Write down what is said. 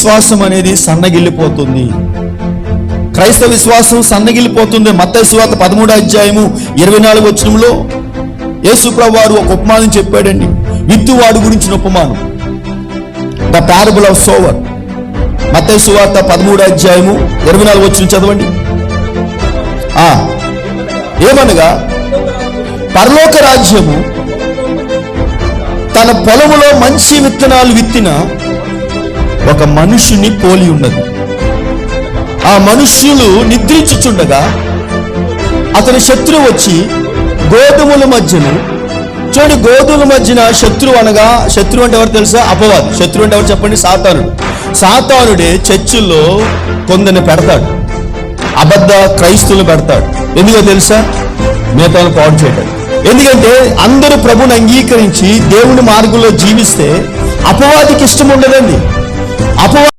విశ్వాసం అనేది సన్నగిల్లిపోతుంది. క్రైస్తవ విశ్వాసం సన్నగిల్లిపోతుంది. మత్తయి సువార్త పదమూడు అధ్యాయము ఇరవై నాలుగు వచనంలో యేసుప్రభు వారు ఒక ఉపమానం చెప్పాడండి. విత్తువాడు గురించిన ఉపమానం. The parable of sower. Mattayi సువార్త పదమూడు అధ్యాయము ఇరవై నాలుగు వచ్చిన చదవండి. ఆ, ఏమనగా పరలోక రాజ్యము తన పొలములో మంచి విత్తనాలు విత్తిన ఒక మనుషుని పోలి ఉన్నది. ఆ మనుష్యులు నిద్రించుచుండగా అతని శత్రువు వచ్చి గోధుమల మధ్యను చూడండి గోధుమల మధ్యన శత్రువు అనగా శత్రువు అంటే ఎవరు తెలుసా? అపవాదు. శత్రువు అంటే ఎవరు చెప్పండి? సాతానుడు. సాతానుడే చర్చిల్లో కొందరిని పెడతాడు. అబద్ధ క్రైస్తువులు పెడతాడు. ఎందుకో తెలుసా? మిగతాను పాడు చేయటం. ఎందుకంటే అందరూ ప్రభుని అంగీకరించి దేవుని మార్గంలో జీవిస్తే అపవాదికి ఇష్టం ఉండదండి. അപവാ